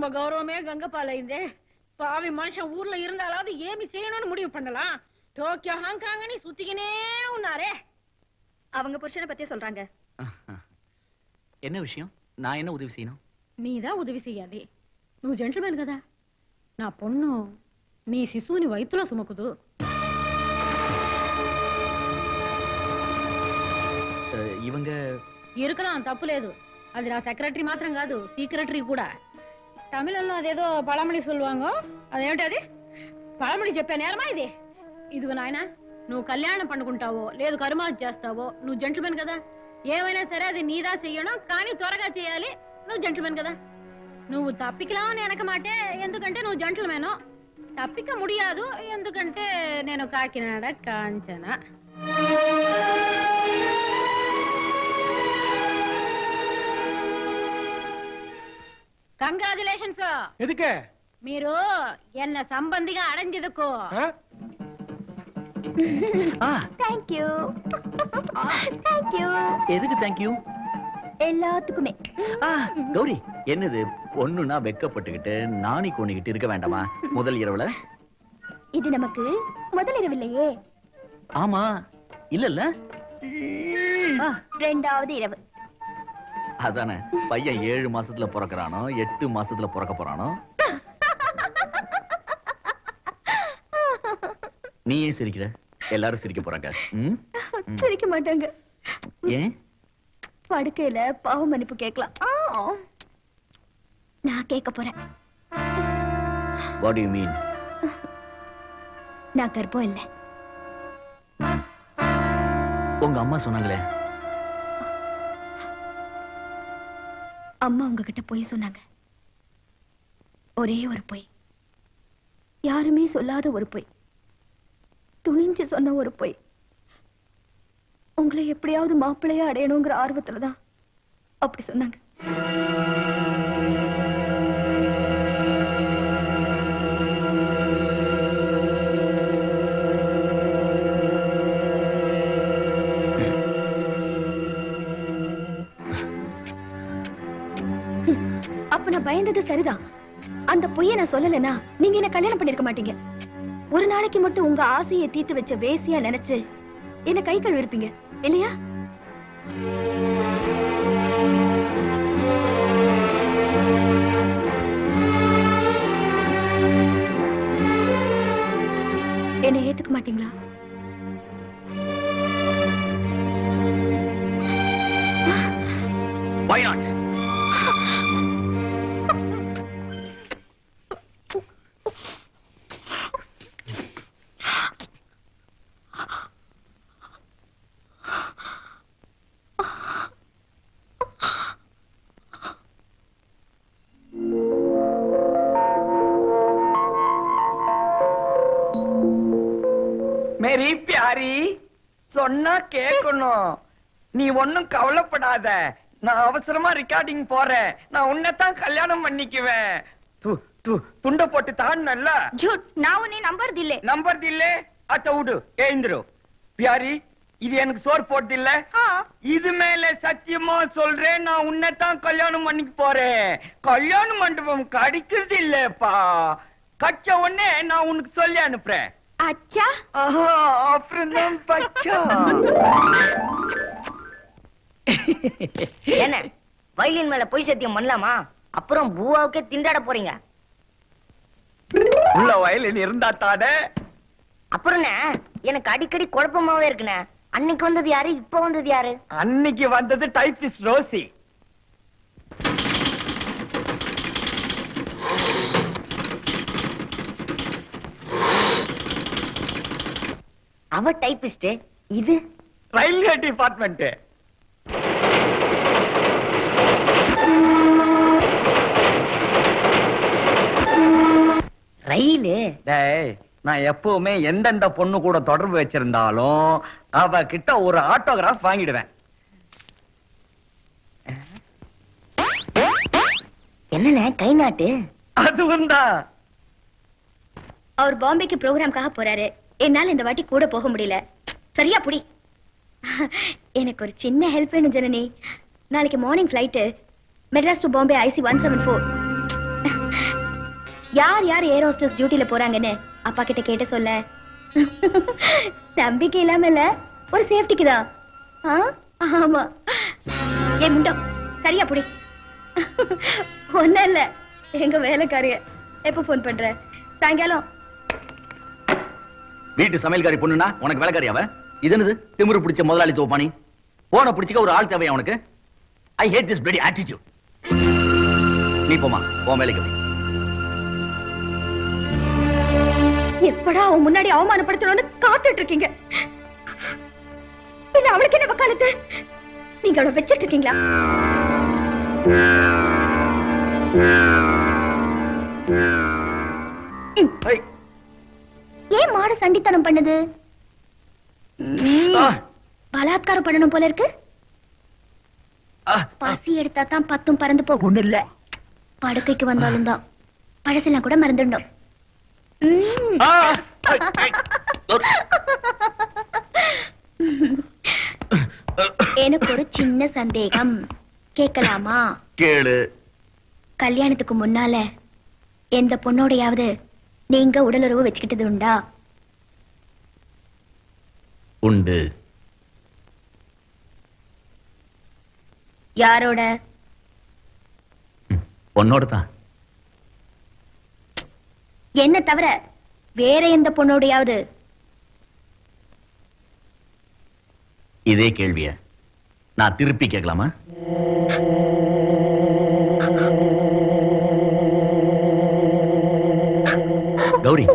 நம்ம கௌரவமே கங்க பாலைந்தே பாவி மனுஷன் ஊர்ல இருந்தாலாவது ஏமி செய்யணும்னு முடிவு பண்ணலாம் டோக்கியோ ஹாங்காங் நீ சுத்திக்கினே உன்னாரே அவங்க புருஷனை பத்தி சொல்றாங்க என்ன விஷயம் நான் என்ன உதவி செய்யணும் నీదా ఉదవి చెయ్యాలి నువ్వు జెంట్మెన్ కదా నా పొన్ను నీ శిశువుని వయసులో సుమకుదు அஹ், இவங்க இருக்கலாம் తప్పు లేదు అది నా సెక్రటరీ మాత్రం కాదు సీక్రటరీ కూడా తమిళంలో అదేదో పళమడి సుల్వాంగ అదేమిటి అది పళమడి చెప్పే నేరమా ఇది? ఇదిగో నాయన నువ్వు కళ్యాణం పండుకుంటావో లేదు కరుమాజు చేస్తావో నువ్వు జంట్లుమెన్ కదా. ఏమైనా సరే అది నీదా చెయ్యడం కానీ త్వరగా చేయాలి నువ్వు జంట్లుమెన్ కదా. నువ్వు తప్పికలావు వెనక మాటే ఎందుకంటే నువ్వు జంట్లుమెను తప్పిక ముడియాదు ఎందుకంటే నేను కాకినాడ కాంచన. కంగ్రాచులేషన్స్ எதுக்கு మీరు ఎన్న సంబంధిగా అడంజిదకు ஆ? ஆ தேங்க்யூ தேங்க்யூ எதுக்கு தேங்க்யூ எல்லாத்துக்குமே ஆ கௌரி என்னது பொண்ணுனா வெக்கப்பட்டுக்கிட்டு நாணி கோணிக்கிட்டு இருக்க வேண்டாமா முதல் இரவுல இது நமக்கு முதல் இரவில்லையே ஆமா இல்ல இல்ல ஆ, ரெண்டாவது இரவு அதானே பையன் ஏழு மாசத்துல பிறக்கறானோ எட்டு மாசத்துல பிறக்க போறானோ? நீ ஏன் சிரிக்கிற? எல்லாரும் சிரிக்க போறாங்க. சிரிக்க மாட்டாங்க. ஏன்? படுக்கையில பாவ மன்னிப்பு கேட்கலாம். நான் கேட்க போறேன். வாட் யூ மீன் நான் கர்ப்பம் இல்லை. உங்க அம்மா சொன்னாங்களே அம்மா உங்ககிட்ட பொய் சொன்னாங்க. ஒரே ஒரு பொய். யாருமே சொல்லாத ஒரு பொய். துணிஞ்சு சொன்ன ஒரு பொய். உங்களை எப்படியாவது மாப்பிள்ளையா அடையணுங்கிற ஆர்வத்துல தான் அப்படி சொன்னாங்க. சொன்னது சரிதான். அந்த பொய்ய நான் சொல்லலைன்னா நீங்க என்ன கல்யாணம் பண்ணிருக்க மாட்டீங்க. ஒரு நாளைக்கு மட்டும் உங்க ஆசையை தீர்த்து வச்ச வேசியா நினைச்சு என்ன கை கழுவிருப்பீங்க இல்லையா? என்ன ஏத்துக்க மாட்டீங்களா? பியாரி சொன்னா கேட்கணும் நீ ஒண்ணும் கவலைப்படாத. நான் அவசரமா ரெக்கார்டிங் போறேன். நான் உன்னைத்தான் கல்யாணம் பண்ணிக்குவேன். துண்ட போட்டு தாண்டல்ல ஜூட் நான் உன்னை நம்புறது இல்லை நம்பர் இல்ல அத்த விடு எழுந்துரு. பியாரி இது எனக்கு சோறு போட்டு இல்ல இது மேல சத்தியமா சொல்றேன். நான் உன்னைத்தான் கல்யாணம் பண்ணிக்க போறேன். கல்யாண மண்டபம் கிடைக்கிறது இல்லப்பா கச்ச உடனே நான் உனக்கு சொல்லி அனுப்புறேன். அச்சா. ஆஹா அப்புறம் பச்சா. என்ன வயலின் மேல பொய் சத்தியம் பண்ணலாமா? அப்புறம் பூவாவுக்கே திண்டாட போறீங்க. உள்ள வயலில் இருந்தா தானே? அப்புறம்ண்ணே எனக்கு அடிக்கடி குழப்பமாவே இருக்குண்ணே. அன்னைக்கு வந்தது யாரு இப்ப வந்தது யாரு? அன்னைக்கு வந்தது டைபிஸ்ட் ரோசி. அவ டைபிஸ்ட் இது? Railway department. ரயிலு? டேய் நான் எப்பவுமே எந்தெந்த பொண்ணு கூட தொடர்பு வச்சிருந்தாலும் அவ கிட்ட ஒரு ஆட்டோகிராஃப் வாங்கிடுவேன். என்னண்ணே கை நாட்டு? அதுவும் தான். அவர் பாம்பேக்கு ப்ரோக்ராம்காக போறாரு. என்னால் இந்த வாட்டி கூட போக முடியல. சரியா புடி. எனக்கு ஒரு சின்ன ஹெல்ப் வேணும் ஜனனி. நாளைக்கு morning flight Madras to Bombay IC one seven four யார் யார் ஏர் ஹோஸ்டஸ் டியூட்டியில் போறாங்கன்னு அப்பா கிட்ட கேட்ட சொல்ல. நம்பிக்கை இல்லாம இல்ல ஒரு சேஃப்டிக்கு தான். ஆமா. ஏ முண்டம் சரியா புடி. ஒன்னும் இல்ல. எங்க வேலைக்காரிய எப்ப போன் பண்ற? சாயங்காலம் வீட்டு சமையல்காரி பொண்ணுனா உனக்கு வேலைக்காரி அவ? இது என்னது பிடிச்ச முதலாளி தோப்பானி போன பிடிச்சிக்க ஒரு ஆள் தேவையா உனக்கு? I hate this bloody attitude நீ போமா உன் வேலைக்கு போய் எப்படா அவன் முன்னாடி அவமானப்படுத்தணும்னு காத்துட்டு இருக்கீங்க இல்ல அவளுக்கு என்ன வக்காலத்து? நீங்க அவளை வச்சிட்டு இருக்கீங்களா Hey! ஏன் மாடு சண்டித்தனம் பண்ணுது? பலாத்காரம் பண்ணணும் போல இருக்கு. பசி எடுத்தா தான் பத்தும் பறந்து போகும். இல்ல. படுக்கைக்கு வந்தாலும் தான். பழசெல்லாம் கூட மறந்துடணும். எனக்கு ஒரு சின்ன சந்தேகம். கேட்கலாமா? கேளு. கல்யாணத்துக்கு முன்னால எந்த பொண்ணோடையாவது நீங்க உடலுறவு வச்சுக்கிட்டது உண்டா? உண்டு. யாரோட? பொண்ணோட தான் என்ன தவிர வேற எந்த பொண்ணோடையாவது? இதே கேள்விய நான் திருப்பி கேட்கலாமா? கௌரி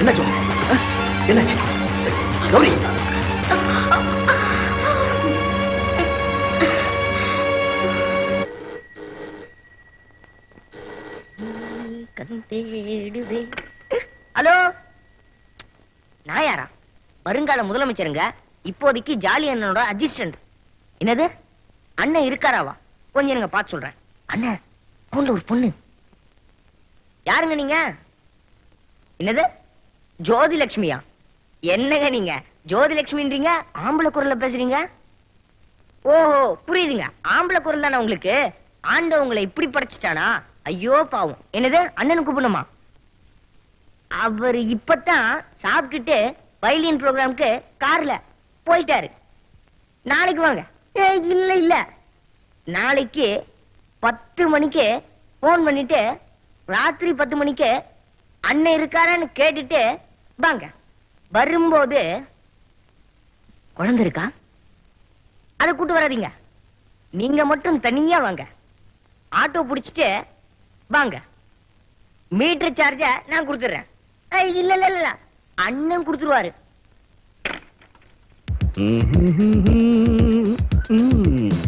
என்ன பண்ண என்னாச்சு கௌரி. ஹலோ? நான் யாரா? வருங்கால முதலமைச்சருங்க. இப்போதைக்கு ஜாலி அண்ணனோட அசிஸ்டன்ட் என்னது? அண்ணன் இருக்காராவா? கொஞ்சம் இருங்க பார்த்து சொல்றேன். அண்ணன் அவன்ல ஒரு பொண்ணு. யாருங்க நீங்க? என்னது? ஜோதி லட்சுமியா என்னங்க நீங்க? ஜோதி லட்சுமின்றீங்க ஆம்பளை குரல்ல பேசுறீங்க? ஓஹோ புரியுதுங்க. ஆம்பளை குரல் தானே உங்களுக்கு? ஆண்டவங்களை உங்களை இப்படி படைச்சிட்டானா? ஐயோ பாவம். என்னது? அண்ணனு கூப்பிடணுமா? அவர் இப்பதான் சாப்பிட்டுட்டு வயலின் ப்ரோக்ராம்க்கு கார்ல போயிட்டாரு. நாளைக்கு வாங்க. ஏய், இல்ல இல்ல. நாளைக்கு பத்து மணிக்கு போன் பண்ணிட்டு ராத்திரி பத்து மணிக்கு அண்ணன் இருக்காரான்னு கேட்டுட்டு வாங்க. வரும்போது குழந்தை இருக்கா? அதை கூட்டு வராதீங்க. நீங்க மட்டும் தனியா வாங்க. ஆட்டோ பிடிச்சிட்டு வாங்க. மீட்டர் சார்ஜ நான் கொடுத்துறேன். இல்ல இல்ல இல்ல. அண்ணன் கொடுத்துருவாரு. வெயிட்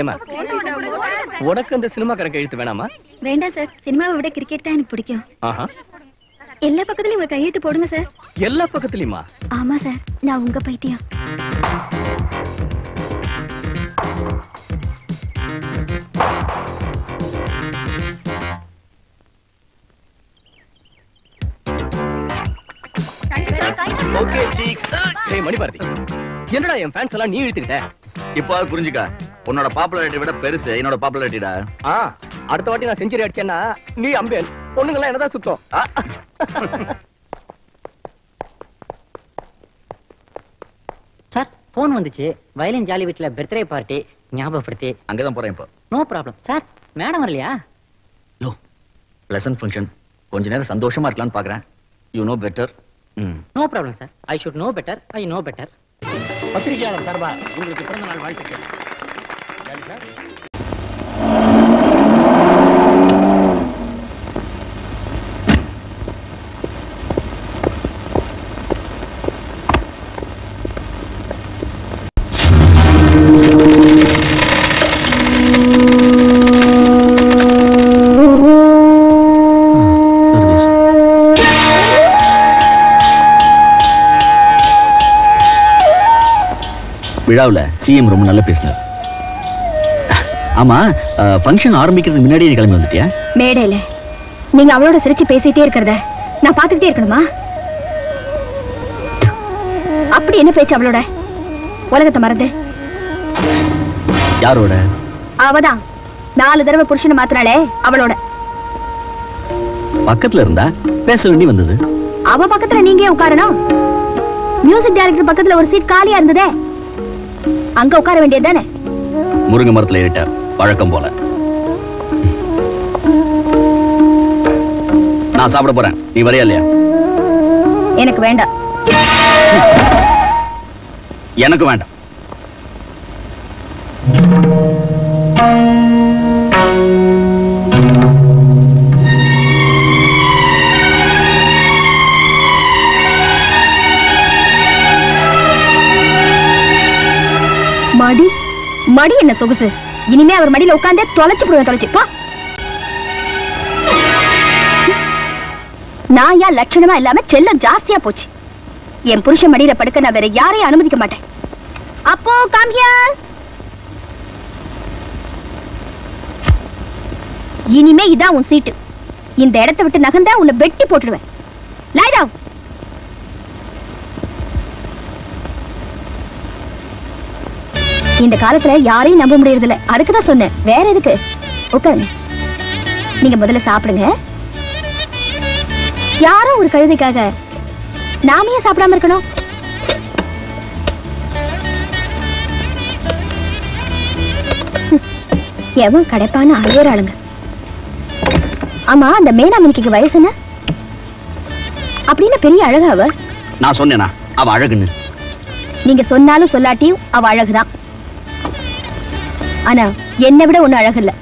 ஏமா உனக்கு அந்த சினிமாக்காரன் கையெழுத்து வேணாமா? வேண்டாம் சார். சினிமாவை விட கிரிக்கெட் தான் எனக்கு பிடிக்கும். எல்லா பக்கத்துலயும் உங்க கையெழுத்து போடுங்க சார். எல்லா பக்கத்துலயுமா? ஆமா சார். நான் உங்க பைத்தியம். ஓகே சீக்ஸ் ஏய் மணி பாரதி என்னடா என் ஃபேன்ஸ் எல்லாம் நீ இழுத்துக்கிட்ட? இப்போ புரிஞ்சுக்க. உன்னோட பாப்புலாரிட்டி விட பெருசு என்னோட பாப்புலாரிட்டிடா ஆ அடுத்த வாட்டி நான் செஞ்சுரி அடிச்சேன்னா நீ அம்பேல். பொண்ணுங்கெல்லாம் என்னதான் சுத்தம்? சார் ஃபோன் வந்துச்சு. வயலின் ஜாலி வீட்ல பர்த்டே பார்ட்டி ஞாபகப்படுத்தி. அங்கதான் போறேன் இப்போ. நோ ப்ராப்ளம் சார் மேடம் வரலையா? யோ பிளசன்ட் ஃபங்க்ஷன் கொஞ்ச நேரம் சந்தோஷமா இருக்கலாம்னு பாக்குறேன். யூ நோ பெட்டர் ம். No problem sir I should know better I know better பத்திரிகையாளர் சார்பா உங்களுக்கு பிறந்த நாள் வாழ்த்துக்கள். விழாவுல சிஎம் ரொம்ப நல்லா பேசினார். ஆமா ஃபங்க்ஷன் ஆரம்பிக்கிறதுக்கு முன்னாடியே நீ கிளம்பி வந்துட்டியா? மேடையில. நீங்க அவளோட சிரிச்சு பேசிட்டே இருக்கிறத நான் பார்த்துக்கிட்டே இருக்கணுமா? அப்படி என்ன பேச்சு அவளோட? உலகத்தை மறந்து. யாரோட? அவதான். நாலு தடவை புருஷனை மாத்தினாலே அவளோட. பக்கத்துல இருந்தா பேச வேண்டி வந்தது. அவ பக்கத்துல நீங்க உட்காரணும்? மியூசிக் டைரக்டர் பக்கத்துல ஒரு சீட் காலியா இருந்ததே. அங்க உட்கார வேண்டியது தானே? முருங்கை மரத்துல ஏறிட்ட. வழக்கம் போல. நான் சாப்பிட போறேன். நீ வரையா இல்லையா? எனக்கு வேண்டாம். எனக்கு வேண்டாம். மடி மடி என்ன சொகுசு? இனிமே அவர் மடியில உட்காந்தே தொலைச்சு போடுவேன் தொலைச்சு. போ. நான் யா லட்சணமா இல்லாம செல்லம் ஜாஸ்தியா போச்சு? என் புருஷன் மடியில படுக்க நான் வேற யாரையும் அனுமதிக்க மாட்டேன். அப்போ காமியா இனிமே இதான் உன் சீட்டு. இந்த இடத்தை விட்டு நகர்ந்தா உன்னை வெட்டி போட்டுடுவேன். லைடாவும் இந்த காலத்துல யாரையும் நம்ப முடியறதில்ல. அதுக்கு தான் சொன்னேன். வேற எதுக்கு? உட்காருங்க. நீங்க முதல்ல சாப்பிடுங்க. யாரோ ஒரு கழுதைக்காக நாம ஏன் சாப்பிடாம இருக்கணும்? எவன் கிடைப்பான்னு அழுகுறாளுங்க ஆமா அந்த மேனாமணிக்கு வயசு என்ன? அப்படின்னு பெரிய அழகா அவ. நான் சொன்னேனா? அவ அழகுன்னு. நீங்க சொன்னாலும் சொல்லாட்டியும் அவ அழகுதான். ஆனா என்னை விட ஒண்ணு அழகு இல்ல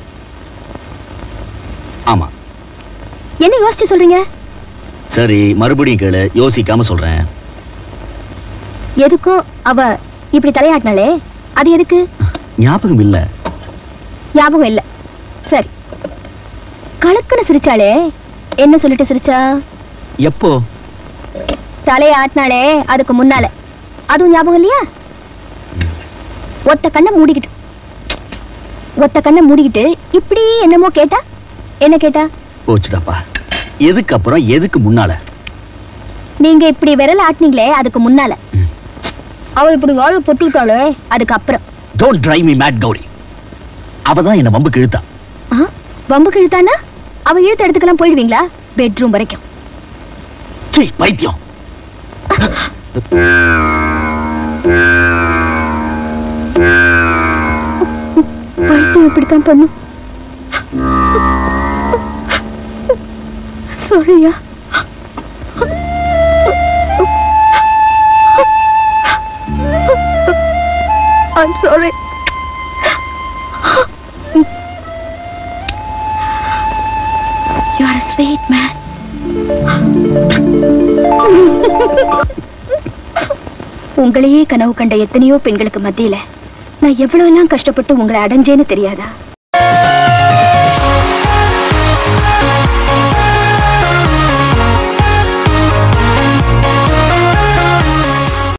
ஆமா. என்ன யோசிச்சு சொல்றீங்க? சரி மறுபடியும் கேளு. யோசிக்காம சொல்றேன். எதுக்கோ அவ இப்படி தலையாட்டினாலே அது எதுக்கு? ஞாபகம் இல்ல. ஞாபகம் இல்ல. சரி. கலக்குன்னு சிரிச்சாளே. என்ன சொல்லிட்டு சிரிச்சா? எப்போ? தலையை ஆட்டினாலே அதுக்கு முன்னால. அதுவும் ஞாபகம் இல்லையா? ஒத்த கண்ணை மூடிக்கிட்டு. ஒத்த கண்ணை மூடிக்கிட்டு இப்படி என்னமோ கேட்டா? என்ன கேட்டா? போச்சுடாப்பா. எதுக்கு அப்புறம் எதுக்கு முன்னால? நீங்க இப்படி விரல் ஆட்டினீங்களே அதுக்கு முன்னால. அவ இப்படி வாழ் பொட்டுக்கிட்டாளே அதுக்கு அப்புறம். Don't drive me mad Gauri. அவ தான் என்ன வம்புக்கு இழுத்தா. வம்புக்கு இழுத்தானா? அவ இழுத்த இடத்துக்கெல்லாம் போயிடுவீங்களா? பெட்ரூம் வரைக்கும். சீ பைத்தியம். பைத்தியம் இப்படித்தான் பண்ணும் சாரியா I'm sorry. You are a sweet man. உங்களையே கனவு கண்ட எத்தனையோ பெண்களுக்கு மத்தியில நான் எவ்வளவு எல்லாம் கஷ்டப்பட்டு உங்களை அடைஞ்சேன்னு தெரியாதா?